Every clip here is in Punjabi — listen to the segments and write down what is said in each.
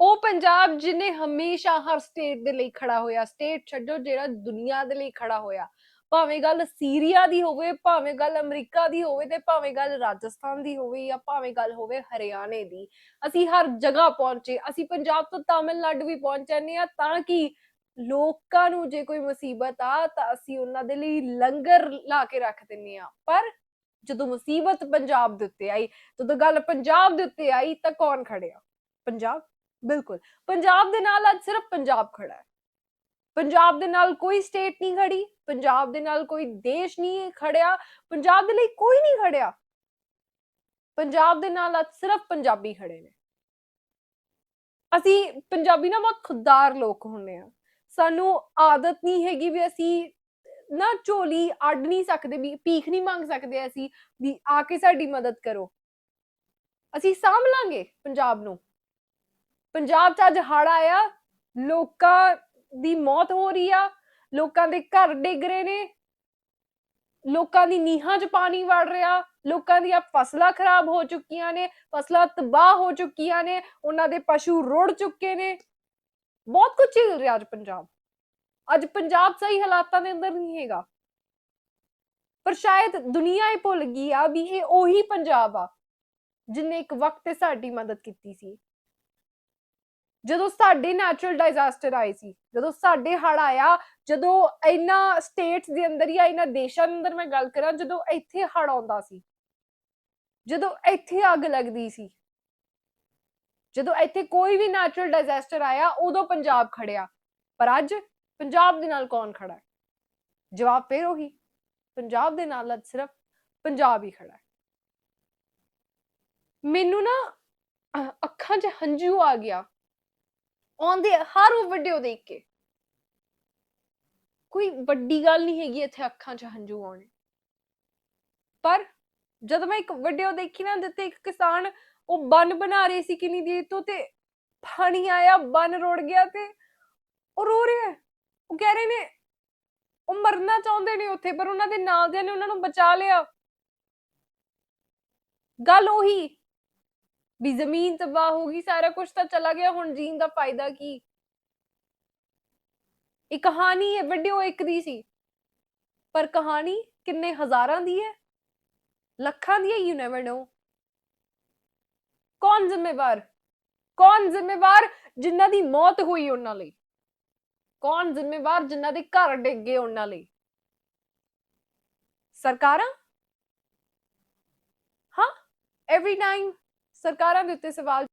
ਉਹ ਪੰਜਾਬ ਜਿਹਨੇ ਹਮੇਸ਼ਾ ਹਰ ਸਟੇਟ ਦੇ ਲਈ ਖੜਾ ਹੋਇਆ ਸਟੇਟ ਛੱਡੋ ਜਿਹੜਾ ਦੁਨੀਆ ਦੇ ਲਈ ਖੜਾ ਹੋਇਆ, ਭਾਵੇਂ ਗੱਲ ਸੀਰੀਆ ਦੀ ਹੋਵੇ, ਭਾਵੇਂ ਗੱਲ ਅਮਰੀਕਾ ਦੀ ਹੋਵੇ ਤੇ ਭਾਵੇਂ ਗੱਲ ਰਾਜਸਥਾਨ ਦੀ ਹੋਵੇ ਜਾਂ ਭਾਵੇਂ ਗੱਲ ਹੋਵੇ ਹਰਿਆਣੇ ਦੀ, ਅਸੀਂ ਹਰ ਜਗ੍ਹਾ ਪਹੁੰਚੇ, ਅਸੀਂ ਪੰਜਾਬ ਤੋਂ ਤਾਮਿਲਨਾਡੂ ਵੀ ਪਹੁੰਚ ਜਾਂਦੇ ਆ ਤਾਂ ਕਿ ਲੋਕਾਂ ਨੂੰ ਜੇ ਕੋਈ ਮੁਸੀਬਤ ਆ ਤਾਂ ਅਸੀਂ ਉਹਨਾਂ ਦੇ ਲਈ ਲੰਗਰ ਲਾ ਕੇ ਰੱਖ ਦਿੰਨੇ ਆ, ਪਰ ਜਦੋਂ ਮੁਸੀਬਤ ਪੰਜਾਬ ਦੇ ਉੱਤੇ ਆਈ, ਜਦੋਂ ਗੱਲ ਪੰਜਾਬ ਦੇ ਉੱਤੇ ਆਈ ਤਾਂ ਕੌਣ ਖੜਿਆ? ਪੰਜਾਬ ਬਿਲਕੁਲ। ਪੰਜਾਬ ਦੇ ਨਾਲ ਅੱਜ ਸਿਰਫ ਪੰਜਾਬ ਖੜਾ ਹੈ। ਪੰਜਾਬ ਦੇ ਨਾਲ ਕੋਈ ਸਟੇਟ ਨਹੀਂ ਖੜੀ, ਪੰਜਾਬ ਦੇ ਨਾਲ ਕੋਈ ਦੇਸ਼ ਨਹੀਂ ਖੜਿਆ, ਪੰਜਾਬ ਦੇ ਲਈ ਕੋਈ ਨਹੀਂ ਖੜਿਆ। ਪੰਜਾਬ ਦੇ ਨਾਲ ਅੱਜ ਸਿਰਫ ਪੰਜਾਬੀ ਖੜੇ ਨੇ। ਅਸੀਂ ਪੰਜਾਬੀ ਨਾ ਬਹੁਤ ਖੁਦਦਾਰ ਲੋਕ ਹੁੰਨੇ ਆ ਸਾਨੂੰ ਆਦਤ ਨਹੀਂ ਹੈਗੀ ਵੀ ਅਸੀਂ ਨਾ ਝੋਲੀ ਅੱਡ ਨਹੀਂ ਸਕਦੇ, ਵੀ ਭੀਖ ਨਹੀਂ ਮੰਗ ਸਕਦੇ ਅਸੀਂ, ਵੀ ਆ ਕੇ ਸਾਡੀ ਮਦਦ ਕਰੋ। ਅਸੀਂ ਸਾਂਭ ਲਾਂਗੇ ਪੰਜਾਬ ਨੂੰ। ਪੰਜਾਬ 'ਚ ਅੱਜ ਹੜ ਆਇਆ, ਲੋਕਾਂ ਦੀ ਮੌਤ ਹੋ ਰਹੀ ਆ, ਲੋਕਾਂ ਦੇ ਘਰ ਡਿੱਗ ਰਹੇ ਨੇ, ਲੋਕਾਂ ਦੀ ਨੀਹਾਂ 'ਚ ਪਾਣੀ ਵੜ ਰਿਹਾ, ਲੋਕਾਂ ਦੀਆਂ ਫਸਲਾਂ ਖਰਾਬ ਹੋ ਚੁੱਕੀਆਂ ਨੇ, ਫਸਲਾਂ ਤਬਾਹ ਹੋ ਚੁੱਕੀਆਂ ਨੇ, ਉਹਨਾਂ ਦੇ ਪਸ਼ੂ ਰੁੜ ਚੁੱਕੇ ਨੇ। ਬਹੁਤ ਕੁਝ ਚੱਲ ਰਿਹਾ ਅੱਜ ਪੰਜਾਬ। ਅੱਜ ਪੰਜਾਬ ਸਹੀ ਹਾਲਾਤਾਂ ਦੇ ਅੰਦਰ ਨਹੀਂ ਹੈਗਾ। ਪਰ ਸ਼ਾਇਦ ਦੁਨੀਆ ਇਹ ਭੁੱਲ ਗਈ ਆ ਵੀ ਇਹ ਉਹੀ ਪੰਜਾਬ ਆ, ਜਿਨੇ ਇੱਕ ਵਕਤ ਤੇ ਸਾਡੀ ਮਦਦ ਕੀਤੀ ਸੀ। ਜਦੋਂ ਸਾਡੇ ਨੈਚੁਰਲ ਡਿਜ਼ਾਸਟਰ ਆਏ ਸੀ, ਜਦੋਂ ਸਾਡੇ ਹੜ ਆਇਆ, ਜਦੋਂ ਇਹਨਾਂ ਸਟੇਟਸ ਦੇ ਅੰਦਰ ਜਾਂ ਇਹਨਾਂ ਦੇਸ਼ਾਂ ਦੇ ਅੰਦਰ ਮੈਂ ਗੱਲ ਕਰਾਂ, ਜਦੋਂ ਇੱਥੇ ਹੜ ਆਉਂਦਾ ਸੀ, ਜਦੋਂ ਇੱਥੇ ਅੱਗ ਲੱਗਦੀ ਸੀ, ਜਦੋਂ ਇੱਥੇ ਕੋਈ ਵੀ ਨੈਚੁਰਲ ਡਿਜ਼ਾਸਟਰ ਆਇਆ, ਉਦੋਂ ਪੰਜਾਬ ਖੜਿਆ, ਪਰ ਅੱਜ ਪੰਜਾਬ ਦੇ ਨਾਲ ਕੌਣ ਖੜਾ ਹੈ ਜਵਾਬ ਫੇਰ ਉਹੀ, ਪੰਜਾਬ ਦੇ ਨਾਲ ਅੱਜ ਸਿਰਫ ਪੰਜਾਬ ਹੀ ਖੜਾ ਹੈ। ਮੈਨੂੰ ਨਾ ਅੱਖਾਂ 'ਚ ਹੰਝੂ ਆ ਗਿਆ। ਆਉਂਦੇ ਹਰ ਉਹ ਵੀਡੀਓ ਦੇਖ ਕੇ। ਕੋਈ ਵੱਡੀ ਗੱਲ ਨਹੀਂ ਹੈਗੀ ਇੱਥੇ ਅੱਖਾਂ 'ਚ ਹੰਝੂ ਆਉਣੇ। ਪਰ ਜਦ ਮੈਂ ਇੱਕ ਵੀਡੀਓ ਦੇਖੀ ਨਾ, ਜਿੱਥੇ ਇੱਕ ਕਿਸਾਨ ਉਹ ਬੰਨ ਬਣਾ ਰਹੇ ਸੀ ਕਿੰਨੀ ਦੇਰ ਤੋਂ ਤੇ ਪਾਣੀ ਆਇਆ, ਬੰਨ ਰੁੜ ਗਿਆ ਤੇ ਉਹ ਰੋ ਰਿਹਾ ਉਹ ਕਹਿ ਰਹੇ ਨੇ, ਉਹ ਮਰਨਾ ਚਾਹੁੰਦੇ ਨੇ ਉੱਥੇ, ਪਰ ਉਹਨਾਂ ਦੇ ਨਾਲ ਦੇ ਨੇ, ਉਹਨਾਂ ਨੂੰ ਬਚਾ ਲਿਆ। ਗੱਲ ਉਹੀ ਵੀ ਜ਼ਮੀਨ ਤਬਾਹ ਹੋ ਗਈ, ਸਾਰਾ ਕੁਝ ਤਾਂ ਚਲਾ ਗਿਆ, ਹੁਣ ਜੀਣ ਦਾ ਫਾਇਦਾ ਕੀ? ਇਹ ਕਹਾਣੀ ਹੈ ਵੀਡੀਓ ਇੱਕ ਦੀ ਸੀ। ਪਰ ਕਹਾਣੀ ਕਿੰਨੇ ਹਜ਼ਾਰਾਂ ਦੀ ਹੈ? ਲੱਖਾਂ ਦੀ ਹੈ ਯੂ ਨੈਵਰ ਨੋ ਕੌਣ ਜ਼ਿੰਮੇਵਾਰ? ਕੌਣ ਜ਼ਿੰਮੇਵਾਰ ਜਿਨ੍ਹਾਂ ਦੀ ਮੌਤ ਹੋਈ ਉਹਨਾਂ ਲਈ? ਕੌਣ ਜ਼ਿੰਮੇਵਾਰ ਜਿਨ੍ਹਾਂ ਦੇ ਘਰ ਡਿੱਗ ਗਏ ਉਹਨਾਂ ਲਈ? ਸਰਕਾਰਾਂ? ਹਾਂ ਐਵਰੀ ਟਾਈਮ ਸਰਕਾਰਾਂ ਦੇ ਉੱਤੇ ਸਵਾਲ।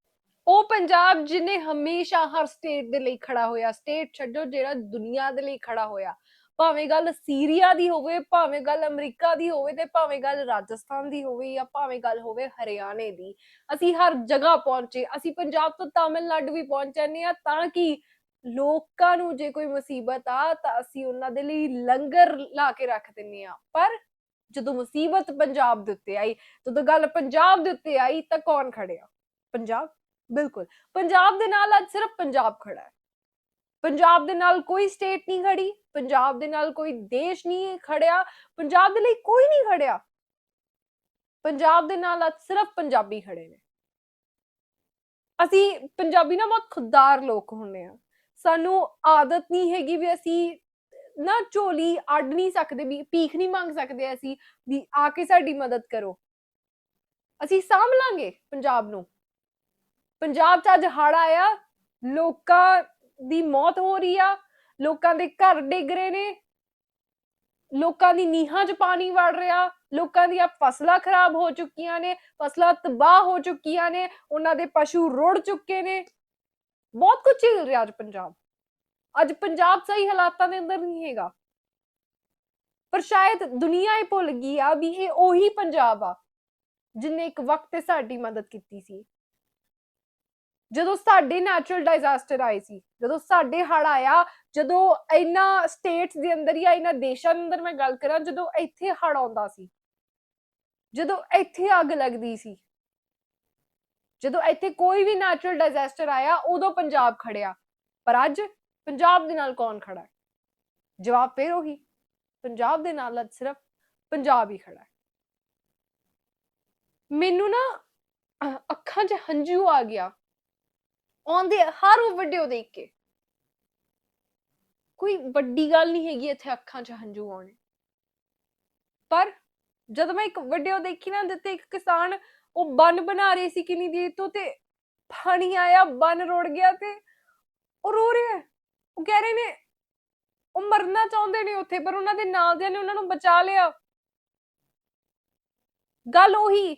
ਉਹ ਪੰਜਾਬ ਜਿਹਨੇ ਹਮੇਸ਼ਾ ਹਰ ਸਟੇਟ ਦੇ ਲਈ ਖੜਾ ਹੋਇਆ ਸਟੇਟ ਛੱਡੋ ਜਿਹੜਾ ਦੁਨੀਆ ਦੇ ਲਈ ਖੜਾ ਹੋਇਆ। ਭਾਵੇਂ ਗੱਲ ਸੀਰੀਆ ਦੀ ਹੋਵੇ, ਭਾਵੇਂ ਗੱਲ ਅਮਰੀਕਾ ਦੀ ਹੋਵੇ ਤੇ ਭਾਵੇਂ ਗੱਲ ਰਾਜਸਥਾਨ ਦੀ ਹੋਵੇ ਜਾਂ ਭਾਵੇਂ ਗੱਲ ਹੋਵੇ ਹਰਿਆਣੇ ਦੀ। ਅਸੀਂ ਹਰ ਜਗ੍ਹਾ ਪਹੁੰਚੇ, ਅਸੀਂ ਪੰਜਾਬ ਤੋਂ ਤਾਮਿਲਨਾਡੂ ਵੀ ਪਹੁੰਚ ਜਾਂਦੇ ਆ ਤਾਂ ਕਿ ਲੋਕਾਂ ਨੂੰ ਜੇ ਕੋਈ ਮੁਸੀਬਤ ਆ ਤਾਂ ਅਸੀਂ ਉਹਨਾਂ ਦੇ ਲਈ ਲੰਗਰ ਲਾ ਕੇ ਰੱਖ ਦਿੰਨੇ ਆ ਪਰ ਜਦੋਂ ਮੁਸੀਬਤ ਪੰਜਾਬ ਦੇ ਉੱਤੇ ਆਈ ਜਦੋਂ ਗੱਲ ਪੰਜਾਬ ਦੇ ਉੱਤੇ ਆਈ ਤਾਂ ਕੌਣ ਖੜਿਆ ਪੰਜਾਬ? ਬਿਲਕੁਲ। ਪੰਜਾਬ ਦੇ ਨਾਲ ਅੱਜ ਸਿਰਫ ਪੰਜਾਬ ਖੜਾ ਹੈ। ਪੰਜਾਬ ਦੇ ਨਾਲ ਕੋਈ ਸਟੇਟ ਨਹੀਂ ਖੜੀ ਪੰਜਾਬ ਦੇ ਨਾਲ ਕੋਈ ਦੇਸ਼ ਨਹੀਂ ਖੜਿਆ ਪੰਜਾਬ ਦੇ ਲਈ ਕੋਈ ਨਹੀਂ ਖੜਿਆ ਪੰਜਾਬ ਦੇ ਨਾਲ ਅੱਜ ਸਿਰਫ ਪੰਜਾਬੀ ਖੜੇ ਨੇ। ਅਸੀਂ ਪੰਜਾਬੀ ਨਾ ਬਹੁਤ ਖੁਦਦਾਰ ਲੋਕ ਹੁੰਨੇ ਆ ਸਾਨੂੰ ਆਦਤ ਨਹੀਂ ਹੈਗੀ ਵੀ ਅਸੀਂ ਨਾ ਝੋਲੀ ਅੱਡ ਨਹੀਂ ਸਕਦੇ, ਵੀ ਭੀਖ ਨਹੀਂ ਮੰਗ ਸਕਦੇ ਅਸੀਂ, ਵੀ ਆ ਕੇ ਸਾਡੀ ਮਦਦ ਕਰੋ। ਅਸੀਂ ਸਾਂਭ ਲਾਂਗੇ ਪੰਜਾਬ ਨੂੰ। ਪੰਜਾਬ 'ਚ ਅੱਜ ਹੜ ਆਇਆ, ਲੋਕਾਂ ਦੀ ਮੌਤ ਹੋ ਰਹੀ ਆ, ਲੋਕਾਂ ਦੇ ਘਰ ਡਿੱਗ ਰਹੇ ਨੇ, ਲੋਕਾਂ ਦੀ ਨੀਹਾਂ 'ਚ ਪਾਣੀ ਵੜ ਰਿਹਾ, ਲੋਕਾਂ ਦੀਆਂ ਫਸਲਾਂ ਖਰਾਬ ਹੋ ਚੁੱਕੀਆਂ ਨੇ, ਫਸਲਾਂ ਤਬਾਹ ਹੋ ਚੁੱਕੀਆਂ ਨੇ, ਉਹਨਾਂ ਦੇ ਪਸ਼ੂ ਰੁੜ ਚੁੱਕੇ ਨੇ। ਬਹੁਤ ਕੁਝ ਚੱਲ ਰਿਹਾ ਅੱਜ ਪੰਜਾਬ। ਅੱਜ ਪੰਜਾਬ ਸਹੀ ਹਾਲਾਤਾਂ ਦੇ ਅੰਦਰ ਨਹੀਂ ਹੈਗਾ। ਪਰ ਸ਼ਾਇਦ ਦੁਨੀਆ ਇਹ ਭੁੱਲ ਗਈ ਆ ਵੀ ਇਹ ਉਹੀ ਪੰਜਾਬ ਆ, ਜਿਨੇ ਇੱਕ ਵਕਤ ਤੇ ਸਾਡੀ ਮਦਦ ਕੀਤੀ ਸੀ। ਜਦੋਂ ਸਾਡੇ ਨੈਚੁਰਲ ਡਿਜ਼ਾਸਟਰ ਆਏ ਸੀ, ਜਦੋਂ ਸਾਡੇ ਹੜ ਆਇਆ, ਜਦੋਂ ਇਹਨਾਂ ਸਟੇਟਸ ਦੇ ਅੰਦਰ ਜਾਂ ਇਹਨਾਂ ਦੇਸ਼ਾਂ ਦੇ ਅੰਦਰ ਮੈਂ ਗੱਲ ਕਰਾਂ, ਜਦੋਂ ਇੱਥੇ ਹੜ ਆਉਂਦਾ ਸੀ, ਜਦੋਂ ਇੱਥੇ ਅੱਗ ਲੱਗਦੀ ਸੀ, ਜਦੋਂ ਇੱਥੇ ਕੋਈ ਵੀ ਨੈਚੁਰਲ ਡਿਜ਼ਾਸਟਰ ਆਇਆ, ਉਦੋਂ ਪੰਜਾਬ ਖੜਿਆ ਪਰ ਅੱਜ ਪੰਜਾਬ ਦੇ ਨਾਲ ਕੌਣ ਖੜਾ ਹੈ? ਜਵਾਬ ਫੇਰ ਉਹੀ, ਪੰਜਾਬ ਦੇ ਨਾਲ ਅੱਜ ਸਿਰਫ ਪੰਜਾਬ ਹੀ ਖੜਾ ਹੈ। ਮੈਨੂੰ ਨਾ ਅੱਖਾਂ 'ਚ ਹੰਝੂ ਆ ਗਿਆ, ਆਉਂਦੇ ਹਰ ਉਹ ਵੀਡੀਓ ਦੇਖ ਕੇ। ਕੋਈ ਵੱਡੀ ਗੱਲ ਨਹੀਂ ਹੈਗੀ ਇੱਥੇ ਅੱਖਾਂ 'ਚ ਹੰਝੂ ਆਉਣੇ। ਪਰ ਜਦ ਮੈਂ ਇੱਕ ਵੀਡੀਓ ਦੇਖੀ ਨਾ ਜਿੱਤੇ ਇੱਕ ਕਿਸਾਨ ਉਹ ਬੰਨ ਬਣਾ ਰਹੇ ਸੀ ਕਿੰਨੀ ਦੇਰ ਤੋਂ ਤੇ ਪਾਣੀ ਆਇਆ, ਬੰਨ ਰੁੜ ਗਿਆ ਤੇ ਉਹ ਰੋ ਰਿਹਾ ਹੈ। ਉਹ ਕਹਿ ਰਹੇ ਨੇ, ਉਹ ਮਰਨਾ ਚਾਹੁੰਦੇ ਨੇ ਉੱਥੇ, ਪਰ ਉਹਨਾਂ ਦੇ ਨਾਲ ਦਿਆਂ ਨੇ ਉਹਨਾਂ ਨੂੰ ਬਚਾ ਲਿਆ। ਗੱਲ ਉਹੀ,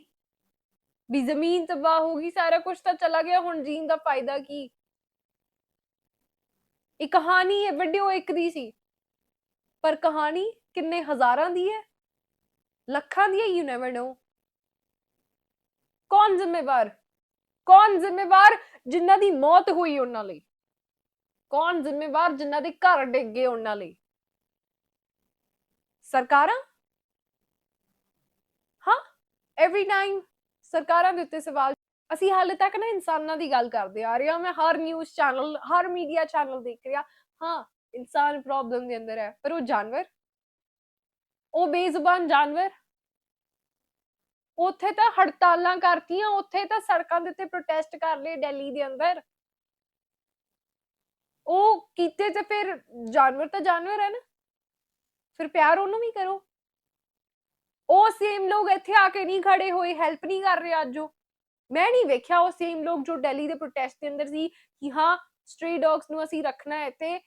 ਵੀ ਜ਼ਮੀਨ ਤਬਾਹ ਹੋ ਗਈ, ਸਾਰਾ ਕੁਝ ਤਾਂ ਚਲਾ ਗਿਆ, ਹੁਣ ਜੀਣ ਦਾ ਫਾਇਦਾ ਕੀ? ਇਹ ਕਹਾਣੀ ਹੈ ਵੀਡੀਓ ਇੱਕ ਦੀ ਸੀ। ਪਰ ਕਹਾਣੀ ਕਿੰਨੇ ਹਜ਼ਾਰਾਂ ਦੀ ਹੈ, ਲੱਖਾਂ ਦੀ ਹੈ ਯੂ ਨੈਵਰ ਨੋ ਕੌਣ ਜ਼ਿੰਮੇਵਾਰ? ਕੌਣ ਜ਼ਿੰਮੇਵਾਰ ਜਿਨ੍ਹਾਂ ਦੀ ਮੌਤ ਹੋਈ ਉਹਨਾਂ ਲਈ? ਕੌਣ ਜ਼ਿੰਮੇਵਾਰ ਜਿਨ੍ਹਾਂ ਦੇ ਘਰ ਡਿੱਗ ਗਏ ਉਹਨਾਂ ਲਈ? ਸਰਕਾਰਾਂ? ਹਾਂ ਐਵਰੀ ਟਾਈਮ ਸਰਕਾਰਾਂ ਦੇ ਉੱਤੇ ਸਵਾਲ, ਅਸੀਂ ਹਾਲੇ ਤੱਕ ਨਾ ਇਨਸਾਨਾਂ ਦੀ ਗੱਲ ਕਰਦੇ ਆ ਰਹੇ ਹਾਂ। ਮੈਂ ਹਰ ਨਿਊਜ਼ ਚੈਨਲ ਹਰ ਮੀਡੀਆ ਚੈਨਲ ਦੇਖ ਰਿਹਾ। ਹਾਂ, ਇਨਸਾਨ ਪ੍ਰੋਬਲਮ ਦੇ ਅੰਦਰ ਹੈ, ਪਰ ਉਹ ਜਾਨਵਰ? ਉਹ ਬੇਜ਼ੁਬਾਨ ਜਾਨਵਰ? ਉੱਥੇ ਤਾਂ ਹੜਤਾਲਾਂ ਕਰਤੀਆਂ, ਉੱਥੇ ਤਾਂ ਸੜਕਾਂ ਦੇ ਉੱਤੇ ਪ੍ਰੋਟੈਸਟ ਕਰ ਲਏ, ਦਿੱਲੀ ਦੇ ਅੰਦਰ। ਉਹ ਕੀਤੇ ਤੇ ਫਿਰ ਜਾਨਵਰ ਤਾਂ ਜਾਨਵਰ ਹੈ ਨਾ। ਫਿਰ ਪਿਆਰ ਉਹਨੂੰ ਵੀ ਕਰੋ। ਉਹ ਸੇਮ ਲੋਕ ਇੱਥੇ ਆ ਕੇ ਨਹੀਂ ਖੜੇ ਹੋਏ ਹੈਲਪ ਨਹੀਂ ਕਰ ਰਹੇ ਅੱਜ ਉਹ। ਮੈਂ ਨਹੀਂ ਵੇਖਿਆ ਉਹ ਸੇਮ ਲੋਕ ਜੋ ਦਿੱਲੀ ਦੇ ਪ੍ਰੋਟੈਸਟ ਦੇ ਅੰਦਰ ਸੀ ਕਿ ਹਾਂ ਸਟ੍ਰੀ ਡੌਗਸ ਨੂੰ ਅਸੀਂ ਰੱਖਣਾ ਹੈ ਤੇ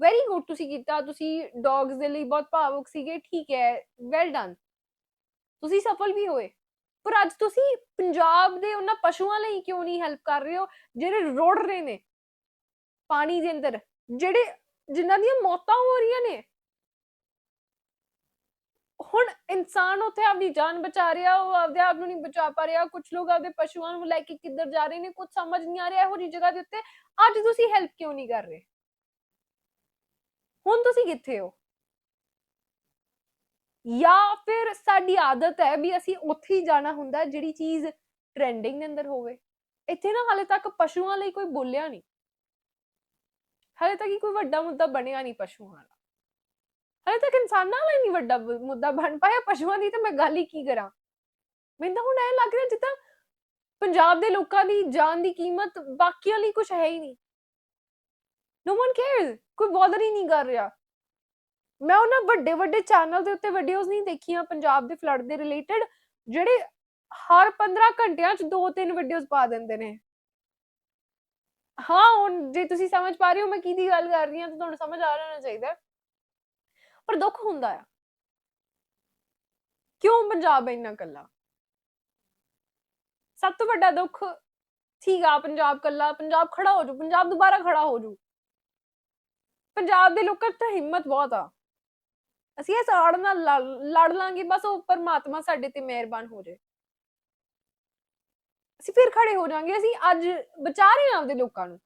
ਵੈਰੀ ਗੁੱਡ ਤੁਸੀਂ ਕੀਤਾ, ਤੁਸੀਂ ਡੌਗਸ ਦੇ ਲਈ ਬਹੁਤ ਭਾਵੁਕ ਸੀਗੇ, ਠੀਕ ਹੈ ਵੈਲ ਡਨ ਤੁਸੀਂ ਸਫਲ ਵੀ ਹੋਏ। ਪਰ ਅੱਜ ਤੁਸੀਂ ਪੰਜਾਬ ਦੇ ਉਹਨਾਂ ਪਸ਼ੂਆਂ ਲਈ ਕਿਉਂ ਨਹੀਂ ਹੈਲਪ ਕਰ ਰਹੇ ਹੋ, ਜਿਹੜੇ ਰੋੜ ਰਹੇ ਨੇ? ਪਾਣੀ ਦੇ ਅੰਦਰ, ਜਿਹੜੇ ਜਿਨ੍ਹਾਂ ਦੀਆਂ ਮੌਤਾਂ ਹੋ ਰਹੀਆਂ ਨੇ। ਹੁਣ ਇਨਸਾਨ ਉੱਥੇ ਆਪਣੀ ਜਾਨ ਬਚਾ ਰਿਹਾ, ਉਹ ਆਪਦੇ ਆਪ ਨੂੰ ਨਹੀਂ ਬਚਾ ਪਾ ਰਿਹਾ। ਕੁਝ ਲੋਕ ਆਪਦੇ ਪਸ਼ੂਆਂ ਨੂੰ ਲੈ ਕੇ ਕਿੱਧਰ ਜਾ ਰਹੇ ਨੇ ਕੁਝ ਸਮਝ ਨਹੀਂ ਆ ਰਿਹਾ ਇਹੋ ਜਿਹੀ ਜਗ੍ਹਾ ਦੇ ਉੱਤੇ। ਅੱਜ ਤੁਸੀਂ ਹੈਲਪ ਕਿਉਂ ਨਹੀਂ ਕਰ ਰਹੇ? ਹੁਣ ਤੁਸੀਂ ਕਿੱਥੇ ਹੋ? ਜਾਂ ਫਿਰ ਸਾਡੀ ਆਦਤ ਹੈ ਵੀ ਅਸੀਂ ਉੱਥੇ ਹੀ ਜਾਣਾ ਹੁੰਦਾ ਜਿਹੜੀ ਚੀਜ਼ ਟ੍ਰੈਂਡਿੰਗ ਦੇ ਅੰਦਰ ਹੋਵੇ। ਇੱਥੇ ਨਾ ਹਾਲੇ ਤੱਕ ਪਸ਼ੂਆਂ ਲਈ ਕੋਈ ਬੋਲਿਆ ਨਹੀਂ। ਹਾਲੇ ਤੱਕ ਹੀ ਕੋਈ ਵੱਡਾ ਮੁੱਦਾ ਬਣਿਆ ਨਹੀਂ ਪਸ਼ੂਆਂ ਵਾਲਾ ਹਾਲੇ ਤੱਕ ਇਨਸਾਨਾਂ ਲਈ ਨਹੀਂ ਵੱਡਾ ਮੁੱਦਾ ਬਣ ਪਾਇਆ ਪਸ਼ੂਆਂ ਦੀ, ਤਾਂ ਮੈਂ ਗੱਲ ਹੀ ਕੀ ਕਰਾਂ? ਮੈਨੂੰ ਤਾਂ ਹੁਣ ਇਹ ਲੱਗ ਰਿਹਾ ਜਿੱਦਾਂ ਪੰਜਾਬ ਦੇ ਲੋਕਾਂ ਦੀ ਜਾਨ ਦੀ ਕੀਮਤ ਬਾਕੀਆਂ ਲਈ ਕੁਝ ਹੈ ਹੀ ਨਹੀਂ। ਨੋ ਵਨ ਕੇਅਰਸ ਕੋਈ ਬੋਦਰ ਹੀ ਨਹੀਂ ਕਰ ਰਿਹਾ। ਮੈਂ ਉਹਨਾਂ ਵੱਡੇ ਵੱਡੇ ਚੈਨਲ ਦੇ ਉੱਤੇ ਵੀਡੀਓਜ਼ ਨਹੀਂ ਦੇਖੀਆਂ ਪੰਜਾਬ ਦੇ ਫਲੱਡ ਦੇ ਰਿਲੇਟਡ ਜਿਹੜੇ ਹਰ 15 ਘੰਟਿਆਂ 'ਚ ਦੋ ਤਿੰਨ ਵੀਡੀਓਜ਼ ਪਾ ਦਿੰਦੇ ਨੇ। ਹਾਂ, ਹੁਣ ਜੇ ਤੁਸੀਂ ਸਮਝ ਪਾ ਰਹੇ ਹੋ ਮੈਂ ਕਿਹਦੀ ਗੱਲ ਕਰ ਰਹੀ ਹਾਂ, ਤਾਂ ਤੁਹਾਨੂੰ ਸਮਝ ਆ ਜਾਣਾ ਚਾਹੀਦਾ। ਪਰ ਦੁੱਖ ਹੁੰਦਾ ਆ। ਕਿਉਂ ਪੰਜਾਬ ਇੰਨਾ ਕੱਲਾ ਸਭ ਤੋਂ ਵੱਡਾ ਦੁੱਖ ਠੀਕ ਆ, ਪੰਜਾਬ ਕੱਲਾ ਪੰਜਾਬ ਖੜਾ ਹੋ ਜੂ ਪੰਜਾਬ ਦੁਬਾਰਾ ਖੜਾ ਹੋ ਜੂ ਪੰਜਾਬ ਦੇ ਲੋਕਾਂ 'ਚ ਤਾਂ ਹਿੰਮਤ ਬਹੁਤ ਆ। ਅਸੀਂ ਇਸ ਆੜ ਨਾਲ ਲੜ- ਲੜ ਲਾਂਗੇ, ਬਸ ਉਹ ਪਰਮਾਤਮਾ ਸਾਡੇ ਤੇ ਮਿਹਰਬਾਨ ਹੋ ਜਾਏ। ਅਸੀਂ ਫਿਰ ਖੜੇ ਹੋ ਜਾਾਂਗੇ ਅਸੀਂ ਅੱਜ ਬਚਾ ਰਹੇ ਹਾਂ ਆਪਦੇ ਲੋਕਾਂ ਨੂੰ।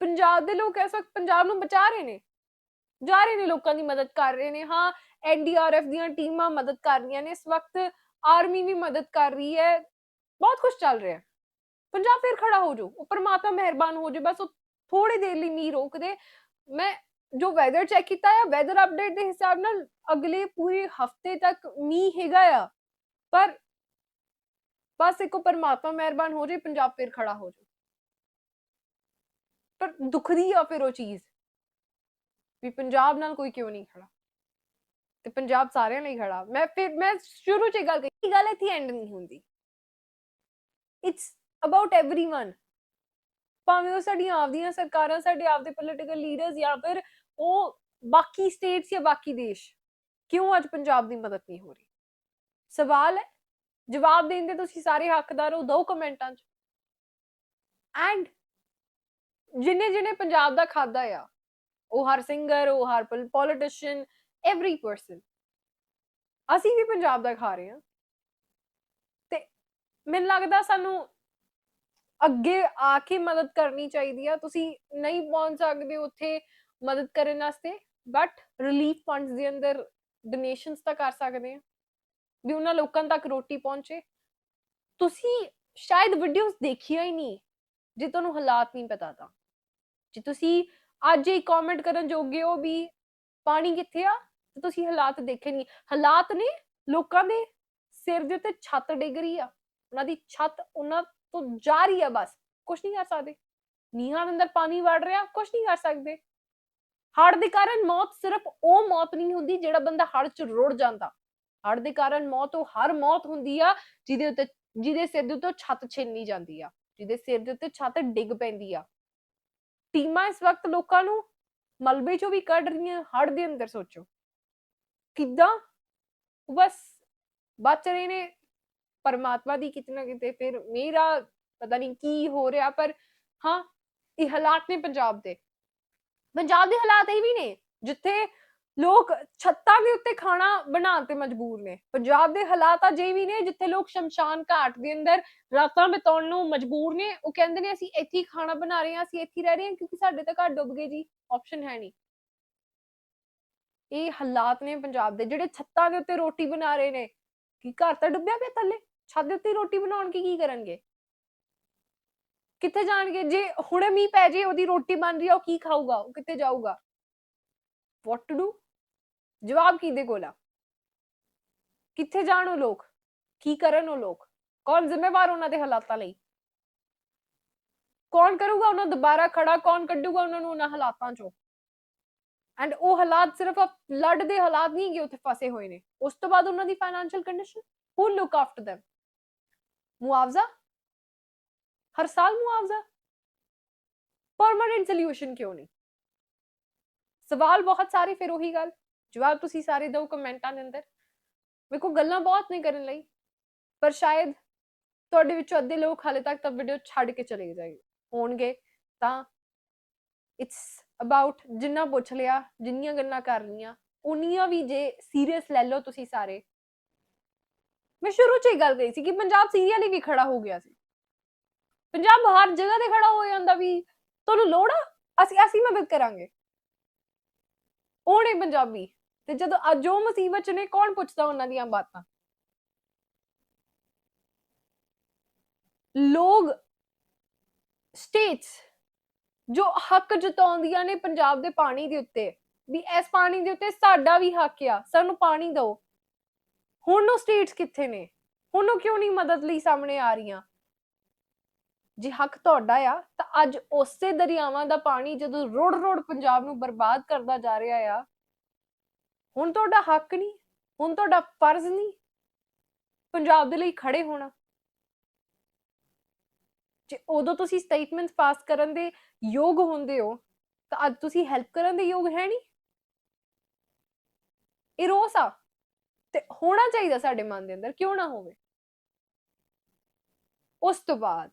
ਪੰਜਾਬ ਦੇ ਲੋਕ ਇਸ ਵਕਤ ਪੰਜਾਬ ਨੂੰ ਬਚਾ ਰਹੇ ਨੇ। ਜਾ ਰਹੇ ਨੇ ਲੋਕਾਂ ਦੀ ਮਦਦ ਕਰ ਰਹੇ ਨੇ। ਹਾਂ ਐਨਡੀਆਰਐਫ ਦੀਆਂ ਟੀਮਾਂ ਮਦਦ ਕਰ ਰਹੀਆਂ ਨੇ। ਇਸ ਵਕਤ ਆਰਮੀ ਵੀ ਮਦਦ ਕਰ ਰਹੀ ਹੈ। ਬਹੁਤ ਕੁਝ ਚੱਲ ਰਿਹਾ। ਹੈ ਪੰਜਾਬ ਫਿਰ ਖੜਾ ਹੋ ਜਾਊ ਉਹ ਪਰਮਾਤਮਾ ਮਿਹਰਬਾਨ ਹੋ ਜਾਏ ਬਸ ਉਹ ਥੋੜੀ ਦੇਰ ਲਈ ਮੀਂਹ ਰੋਕ ਦੇ ਮੈਂ ਜੋ ਵੈਦਰ ਚੈੱਕ ਕੀਤਾ ਹੈ ਵੈਦਰ ਅਪਡੇਟ ਦੇ ਹਿਸਾਬ ਨਾਲ ਅਗਲੇ ਪੂਰੇ ਹਫ਼ਤੇ ਤੱਕ ਮੀਂਹ ਹੈਗਾ ਆ। ਪਰ ਬਸ ਇੱਕੋ ਪਰਮਾਤਮਾ ਮਿਹਰਬਾਨ ਹੋ ਜਾਏ ਪੰਜਾਬ ਫਿਰ ਖੜਾ ਹੋ ਜਾਊ ਪਰ ਦੁਖਦੀ ਆ ਫਿਰ ਉਹ ਚੀਜ਼ ਵੀ ਪੰਜਾਬ ਨਾਲ ਕੋਈ ਕਿਉਂ ਨਹੀਂ ਖੜਾ ਤੇ ਪੰਜਾਬ ਸਾਰਿਆਂ ਲਈ ਖੜਾ ਮੈਂ ਫਿਰ ਮੈਂ ਸ਼ੁਰੂ ਚ ਇਹ ਗੱਲ ਕਹੀ ਗੱਲ ਇੱਥੇ ਐਂਡ ਨਹੀਂ ਹੁੰਦੀ ਇਟਸ ਅਬਾਊਟ एवरीवन ਭਾਵੇਂ ਉਹ ਸਾਡੀਆਂ ਆਪਦੀਆਂ ਸਰਕਾਰਾਂ ਸਾਡੇ ਆਪਦੇ ਪੋਲੀਟੀਕਲ ਲੀਡਰਸ ਜਾਂ ਫਿਰ ਉਹ ਬਾਕੀ ਸਟੇਟਸ ਜਾਂ ਬਾਕੀ ਦੇਸ਼ ਕਿਉਂ ਅੱਜ ਪੰਜਾਬ ਦੀ ਮਦਦ ਨਹੀਂ ਹੋ ਰਹੀ ਸਵਾਲ ਹੈ ਜਵਾਬ ਦੇਣ ਦੇ ਤੁਸੀਂ ਸਾਰੇ ਹੱਕਦਾਰ ਹੋ, ਦੋ ਕਮੈਂਟਾਂ 'ਚ। ਐਂਡ ਜਿਨੇ ਜਿਨੇ ਪੰਜਾਬ ਦਾ ਖਾਦਾ ਆ, ਉਹ ਹਰ ਸਿੰਗਰ ਉਹ ਹਰ ਪੋਲੀਟੀਸ਼ੀਅਨ ਐਵਰੀ ਪਰਸਨ ਅਸੀਂ ਵੀ ਪੰਜਾਬ ਦਾ ਖਾ ਰਹੇ ਹਾਂ। ਤੇ ਮੈਨੂੰ ਲੱਗਦਾ ਸਾਨੂੰ ਅੱਗੇ ਆ ਕੇ ਮਦਦ ਕਰਨੀ ਚਾਹੀਦੀ ਆ। ਤੁਸੀਂ ਨਹੀਂ ਪਹੁੰਚ ਸਕਦੇ ਉੱਥੇ ਮਦਦ ਕਰਨ ਵਾਸਤੇ ਬਟ ਰਿਲੀਫ ਫੰਡਸ ਦੇ ਅੰਦਰ ਡੋਨੇਸ਼ਨਸ ਤਾਂ ਕਰ ਸਕਦੇ ਆ ਵੀ ਉਹਨਾਂ ਲੋਕਾਂ ਤੱਕ ਰੋਟੀ ਪਹੁੰਚੇ। ਤੁਸੀਂ ਸ਼ਾਇਦ ਵੀਡੀਓਜ਼ ਦੇਖੀਆਂ ਹੀ ਨਹੀਂ, ਜੇ ਤੁਹਾਨੂੰ ਹਾਲਾਤ ਨਹੀਂ ਪਤਾ ਤਾਂ। ਜੇ ਤੁਸੀਂ ਅੱਜ ਹੀ ਕਮੈਂਟ ਕਰਨ ਜੋਗੇ ਹੋ ਵੀ ਪਾਣੀ ਕਿੱਥੇ ਆ, ਤੇ ਤੁਸੀਂ ਹਾਲਾਤ ਦੇਖੇ ਨਹੀਂ। ਹਾਲਾਤ ਨੇ ਲੋਕਾਂ ਦੇ ਸਿਰ ਦੇ ਉੱਤੇ ਛੱਤ ਡਿੱਗ ਰਹੀ ਆ। ਉਹਨਾਂ ਦੀ ਛੱਤ ਉਹਨਾਂ ਤੋਂ ਜਾ ਰਹੀ ਆ ਬਸ ਕੁਝ ਨਹੀਂ ਕਰ ਸਕਦੇ। ਨੀਹਾਂ ਦੇ ਅੰਦਰ ਪਾਣੀ ਵੜ ਰਿਹਾ ਕੁਝ ਨਹੀਂ ਕਰ ਸਕਦੇ। ਹੜ੍ਹ ਦੇ ਕਾਰਨ ਮੌਤ ਸਿਰਫ ਉਹ ਮੌਤ ਨਹੀਂ ਹੁੰਦੀ ਜਿਹੜਾ ਬੰਦਾ ਹੜ੍ਹ ਚ ਰੁੜ ਜਾਂਦਾ। ਹੜ੍ਹ ਦੇ ਕਾਰਨ ਮੌਤ ਉਹ ਹਰ ਮੌਤ ਹੁੰਦੀ ਆ, ਜਿਹਦੇ ਉੱਤੇ, ਜਿਹਦੇ ਸਿਰ ਦੇ ਉੱਤੇ ਛੱਤ ਛਿੰਨੀ ਜਾਂਦੀ ਆ, ਜਿਹਦੇ ਸਿਰ ਦੇ ਉੱਤੇ ਛੱਤ ਡਿੱਗ ਪੈਂਦੀ ਆ। ਟੀਮਾਂ ਇਸ ਵਕਤ ਲੋਕਾਂ ਨੂੰ ਮਲਬੇ ਚੋਂ ਵੀ ਕੱਢ ਰਹੀਆਂ, ਹੜ੍ਹ ਦੇ ਅੰਦਰ ਸੋਚੋ। ਕਿੱਦਾਂ? ਬਸ, ਬਚ ਰਹੇ ਨੇ ਪਰਮਾਤਮਾ ਦੀ ਕਿਤੇ ਨਾ ਕਿਤੇ, ਫਿਰ ਮੇਰਾ ਪਤਾ ਨਹੀਂ ਕੀ ਹੋ ਰਿਹਾ, ਪਰ ਹਾਂ, ਇਹ ਹਾਲਾਤ ਨੇ ਪੰਜਾਬ ਦੇ। ਪੰਜਾਬ ਦੇ ਹਾਲਾਤ ਇਹ ਵੀ ਨੇ, ਜਿੱਥੇ ਲੋਕ ਛੱਤਾਂ ਦੇ ਉੱਤੇ ਖਾਣਾ ਬਣਾਉਣ ਤੇ ਮਜਬੂਰ ਨੇ। ਪੰਜਾਬ ਦੇ ਹਾਲਾਤ ਅਜੇ ਵੀ ਨੇ ਜਿੱਥੇ ਲੋਕ ਸ਼ਮਸ਼ਾਨ ਘਾਟ ਦੇ ਅੰਦਰ ਰਾਤਾਂ ਬਿਤਾਉਣ ਨੂੰ ਮਜਬੂਰ ਨੇ। ਉਹ ਕਹਿੰਦੇ ਨੇ, ਅਸੀਂ ਇੱਥੇ ਹੀ ਖਾਣਾ ਬਣਾ ਰਹੇ ਹਾਂ, ਅਸੀਂ ਇੱਥੇ ਰਹਿ ਰਹੇ ਹਾਂ ਕਿਉਂਕਿ ਸਾਡੇ ਤਾਂ ਘਰ ਡੁੱਬ ਗਏ ਜੀ ਆਪਸ਼ਨ ਹੈ ਨਹੀਂ। ਇਹ ਹਾਲਾਤ ਨੇ ਪੰਜਾਬ ਦੇ, ਜਿਹੜੇ ਛੱਤਾਂ ਦੇ ਉੱਤੇ ਰੋਟੀ ਬਣਾ ਰਹੇ ਨੇ, ਕੀ ਘਰ ਤਾਂ ਡੁੱਬਿਆ ਪਿਆ ਥੱਲੇ? ਛੱਤ ਦੇ ਉੱਤੇ ਰੋਟੀ ਬਣਾਉਣ ਕੀ ਕੀ ਕਰਨਗੇ? ਕਿੱਥੇ ਜਾਣਗੇ? ਜੇ ਹੁਣੇ ਮੀਂਹ ਪੈ ਜੇ, ਉਹਦੀ ਰੋਟੀ ਬਣ ਰਹੀ ਆ, ਉਹ ਕੀ ਖਾਊਗਾ? ਉਹ ਕਿੱਥੇ ਜਾਊਗਾ? ਵਾਟ ਟੂ ਡੂ ਜਵਾਬ ਕਿਹਦੇ ਕੋਲ ਆ? ਕਿੱਥੇ ਜਾਣ ਉਹ ਲੋਕ? ਕੀ ਕਰਨ ਉਹ ਲੋਕ? ਕੌਣ ਜ਼ਿੰਮੇਵਾਰ ਉਹਨਾਂ ਦੇ ਹਾਲਾਤਾਂ ਲਈ? ਕੌਣ ਕਰੂਗਾ ਉਹਨਾਂ ਦੁਬਾਰਾ ਖੜਾ? ਕੌਣ ਕੱਢੂਗਾ ਉਹਨਾਂ ਨੂੰ ਉਹਨਾਂ ਹਾਲਾਤਾਂ ਚੋਂ? ਐਂਡ ਉਹ ਹਾਲਾਤ ਸਿਰਫ ਫਲੱਡ ਦੇ ਹਾਲਾਤ ਨਹੀਂ ਕਿ ਉੱਥੇ ਫਸੇ ਹੋਏ ਨੇ। ਉਸ ਤੋਂ ਬਾਅਦ ਉਹਨਾਂ ਦੀ financial condition who look after them? ਮੁਆਵਜ਼ਾ? ਹਰ ਸਾਲ ਮੁਆਵਜ਼ਾ? ਪਰਮਨੈਂਟ ਸੋਲੂਸ਼ਨ ਕਿਉਂ ਨਹੀਂ? ਸਵਾਲ ਬਹੁਤ ਸਾਰੇ ਫਿਰ ਉਹੀ ਗੱਲ। ਜਵਾਬ ਤੁਸੀਂ ਸਾਰੇ ਦਿਓ ਕਮੈਂਟਾਂ ਦੇ ਅੰਦਰ। ਮੇਰੇ ਕੋ ਗੱਲਾਂ ਬਹੁਤ ਨੇ ਕਰਨ ਲਈ, ਪਰ ਸ਼ਾਇਦ ਤੁਹਾਡੇ ਵਿੱਚੋਂ ਅੱਧੇ ਲੋਕ ਹਾਲੇ ਤੱਕ ਤਾਂ ਵੀਡੀਓ ਛੱਡ ਕੇ ਚਲੇ ਜਾਏ, ਹੋਣਗੇ। ਤਾਂ ਇਟਸ ਅਬਾਊਟ ਜਿੰਨਾ ਪੁੱਛ ਲਿਆ, ਜਿੰਨੀਆਂ ਗੱਲਾਂ ਕਰ ਲਈਆਂ ਉਨੀਆਂ ਵੀ ਜੇ ਸੀਰੀਅਸ ਲੈ ਲਓ ਤੁਸੀਂ ਸਾਰੇ। ਮੈਂ ਸ਼ੁਰੂ ਚ ਹੀ ਗੱਲ ਕਹੀ ਸੀ ਕਿ ਪੰਜਾਬ ਸੀਰੀਅਲੀ ਵੀ ਖੜਾ ਹੋ ਗਿਆ ਸੀ। ਪੰਜਾਬ ਹਰ ਜਗ੍ਹਾ ਤੇ ਖੜਾ ਹੋ ਜਾਂਦਾ ਵੀ ਤੁਹਾਨੂੰ ਲੋੜ ਆ? ਅਸੀਂ ਅਸੀਂ ਮਦਦ ਕਰਾਂਗੇ। ਉਹਨੇ ਪੰਜਾਬੀ। ਤੇ ਜਦੋਂ ਅੱਜ ਉਹ ਮੁਸੀਬਤ ਚ ਨੇ, ਕੌਣ ਪੁੱਛਦਾ ਉਹਨਾਂ ਦੀਆਂ ਬਾਤਾਂ? ਲੋਕ ਸਟੇਟਸ ਜੋ ਹੱਕ ਜਤਾਉਂਦੀਆਂ ਨੇ ਪੰਜਾਬ ਦੇ ਪਾਣੀ ਦੇ ਉੱਤੇ, ਵੀ ਇਸ ਪਾਣੀ ਦੇ ਉੱਤੇ ਸਾਡਾ ਵੀ ਹੱਕ ਆ, ਸਾਨੂੰ ਪਾਣੀ ਦਿਓ। ਹੁਣ ਉਹ ਸਟੇਟਸ ਕਿੱਥੇ ਨੇ? ਹੁਣ ਉਹ ਕਿਉਂ ਨਹੀਂ ਮਦਦ ਲਈ ਸਾਹਮਣੇ ਆ ਰਹੀਆਂ? ਜੇ ਹੱਕ ਤੁਹਾਡਾ ਆ, ਤਾਂ ਅੱਜ ਉਸੇ ਦਰਿਆਵਾਂ ਦਾ ਪਾਣੀ ਜਦੋਂ ਰੋੜ ਰੋੜ ਪੰਜਾਬ ਨੂੰ ਬਰਬਾਦ ਕਰਦਾ ਜਾ ਰਿਹਾ ਆ ਹੁਣ ਤੁਹਾਡਾ ਹੱਕ ਨਹੀਂ, ਹੁਣ ਤੁਹਾਡਾ ਫਰਜ਼ ਨਹੀਂ ਪੰਜਾਬ ਦੇ ਲਈ ਖੜੇ ਹੋਣਾ। ਜੇ ਉਦੋਂ ਤੁਸੀਂ ਸਟੇਟਮੈਂਟ ਪਾਸ ਕਰਨ ਦੇ ਯੋਗ ਹੁੰਦੇ ਹੋ, ਤਾਂ ਅੱਜ ਤੁਸੀਂ ਹੈਲਪ ਕਰਨ ਦੇ ਯੋਗ ਹੈ ਨਹੀਂ। ਇਹ ਰੋਸ ਆ, ਤੇ ਹੋਣਾ ਚਾਹੀਦਾ ਸਾਡੇ ਮਨ ਦੇ ਅੰਦਰ, ਕਿਉਂ ਨਾ ਹੋਵੇ। ਉਸ ਤੋਂ ਬਾਅਦ,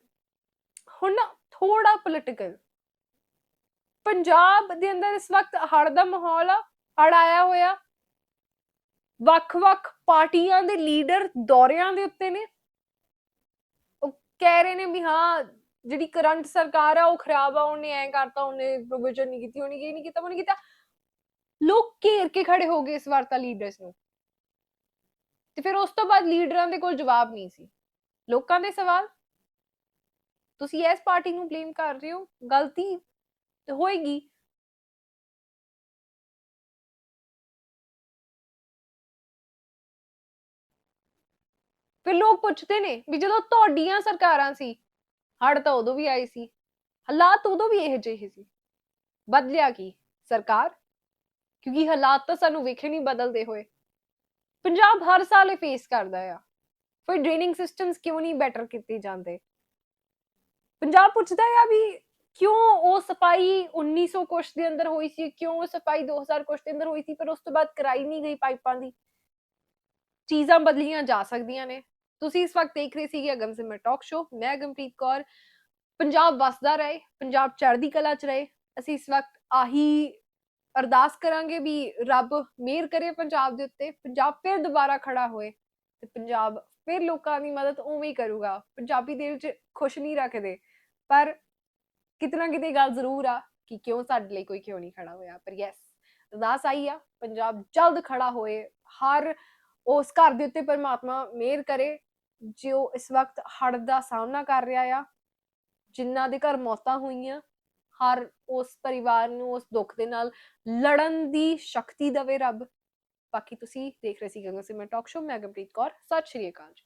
ਹੁਣ ਨਾ ਥੋੜਾ ਪੋਲਿਟੀਕਲ ਪੰਜਾਬ ਦੇ ਅੰਦਰ ਇਸ ਵਕਤ ਹੜ ਦਾ ਮਾਹੌਲ ਆ ਹੜ ਆਇਆ ਹੋਇਆ ਵੱਖ-ਵੱਖ ਪਾਰਟੀਆਂ ਦੇ ਲੀਡਰ ਦੌਰਿਆਂ ਦੇ ਉੱਤੇ ਨੇ। ਉਹ ਕਹਿ ਰਹੇ ਨੇ ਵੀ ਹਾਂ, ਜਿਹੜੀ ਕਰੰਟ ਸਰਕਾਰ ਆ, ਉਹ ਖਰਾਬ ਆ, ਉਹਨੇ ਐ ਕਰਤਾ, ਉਹਨੇ ਪ੍ਰੋਵੀਜ਼ਨ ਨਹੀਂ ਕੀਤੀ, ਉਹਨੇ ਕੀ ਨਹੀਂ ਕੀਤਾ ਉਹਨੇ ਕੀਤਾ। ਲੋਕ ਘੇਰ ਕੇ ਖੜੇ ਹੋ ਗਏ ਇਸ ਵਾਰ ਤਾਂ ਲੀਡਰਸ ਨੂੰ। ਤੇ ਫਿਰ ਉਸ ਤੋਂ ਬਾਅਦ ਲੀਡਰਾਂ ਦੇ ਕੋਲ ਜਵਾਬ ਨਹੀਂ ਸੀ। ਲੋਕਾਂ ਦੇ ਸਵਾਲ? ਤੁਸੀਂ ਇਸ ਪਾਰਟੀ ਨੂੰ ਬਲੇਮ ਕਰ ਰਹੇ ਹੋ? ਗਲਤੀ ਹੋਏਗੀ। ਫਿਰ ਲੋਕ ਪੁੱਛਦੇ ਨੇ ਵੀ ਜਦੋਂ ਤੁਹਾਡੀਆਂ ਸਰਕਾਰਾਂ ਸੀ ਹੜ ਤਾਂ ਉਦੋਂ ਵੀ ਆਈ ਸੀ, ਹਾਲਾਤ ਉਦੋਂ ਵੀ ਇਹੋ ਜਿਹੇ ਸੀ। ਬਦਲਿਆ ਕੀ ਸਰਕਾਰ? ਕਿਉਂਕਿ ਹਾਲਾਤ ਤਾਂ ਸਾਨੂੰ ਵੇਖੇ ਨਹੀਂ ਬਦਲਦੇ ਹੋਏ। ਪੰਜਾਬ ਹਰ ਸਾਲ ਇਹ ਫੇਸ ਕਰਦਾ ਆ। ਫਿਰ ਡਰੇਨਿੰਗ ਸਿਸਟਮਸ ਕਿਉਂ ਨਹੀਂ ਬੈਟਰ ਕੀਤੇ ਜਾਂਦੇ? ਪੰਜਾਬ ਪੁੱਛਦਾ ਆ ਵੀ ਕਿਉਂ ਉਹ ਸਫ਼ਾਈ 1900 ਕੁਛ ਦੇ ਅੰਦਰ ਹੋਈ ਸੀ, ਕਿਉਂ ਉਹ ਸਫ਼ਾਈ 2000 ਕੁਛ ਦੇ ਅੰਦਰ ਹੋਈ ਸੀ, ਪਰ ਉਸ ਤੋਂ ਬਾਅਦ ਕਰਾਈ ਨਹੀਂ ਗਈ ਪਾਈਪਾਂ ਦੀ। ਚੀਜ਼ਾਂ ਬਦਲੀਆਂ ਜਾ ਸਕਦੀਆਂ ਨੇ। ਤੁਸੀਂ ਇਸ ਵਕਤ ਦੇਖ ਰਹੇ ਸੀਗੇ ਅਗਮ ਸਿਮਰ ਟਾਕ ਸ਼ੋ ਮੈਂ ਗਮਪ੍ਰੀਤ ਕੌਰ। ਪੰਜਾਬ ਵਸਦਾ ਰਹੇ, ਪੰਜਾਬ ਚੜ੍ਹਦੀ ਕਲਾ ਚ ਰਹੇ। ਅਸੀਂ ਇਸ ਵਕਤ ਆਹੀ ਅਰਦਾਸ ਕਰਾਂਗੇ ਵੀ ਰੱਬ ਮਿਹਰ ਕਰੇ ਪੰਜਾਬ ਦੇ ਉੱਤੇ। ਪੰਜਾਬ ਫਿਰ ਦੁਬਾਰਾ ਖੜਾ ਹੋਏ ਤੇ ਪੰਜਾਬ ਫਿਰ ਲੋਕਾਂ ਦੀ ਮਦਦ ਉਵੇਂ ਹੀ ਕਰੂਗਾ। ਪੰਜਾਬੀ ਦਿਲ 'ਚ ਖੁਸ਼ ਨਹੀਂ ਰੱਖਦੇ। ਪਰ ਕਿਤਨਾ ਕਿਤੇ ਗੱਲ ਜ਼ਰੂਰ ਆ ਕਿ ਕਿਉਂ ਸਾਡੇ ਲਈ ਕੋਈ ਕਿਉਂ ਨਹੀਂ ਖੜਾ ਹੋਇਆ? ਪਰ ਯੈਸ ਅਰਦਾਸ ਆਈ ਆ, ਪੰਜਾਬ ਜਲਦ ਖੜਾ ਹੋਏ। ਹਰ ਉਸ ਘਰ ਦੇ ਉੱਤੇ ਪਰਮਾਤਮਾ ਮਿਹਰ ਕਰੇ। ਜੋ ਇਸ ਵਕਤ ਹੜ ਦਾ ਸਾਹਮਣਾ ਕਰ ਰਿਹਾ ਆ, ਜਿਨ੍ਹਾਂ ਦੇ ਘਰ ਮੌਤਾਂ ਹੋਈਆਂ, ਹਰ ਉਸ ਪਰਿਵਾਰ ਨੂੰ ਉਸ ਦੁੱਖ ਦੇ ਨਾਲ ਲੜਨ ਦੀ ਸ਼ਕਤੀ ਦੇਵੇ ਰੱਬ। ਬਾਕੀ ਤੁਸੀਂ ਦੇਖ ਰਹੇ ਸੀ ਗੰਗਾ ਸਿਮਰ ਟਾਕ ਸ਼ੋ ਮੈਂ ਗੰਪ੍ਰੀਤ ਕੌਰ, ਸਤਿ ਸ਼੍ਰੀ ਅਕਾਲ ਜੀ।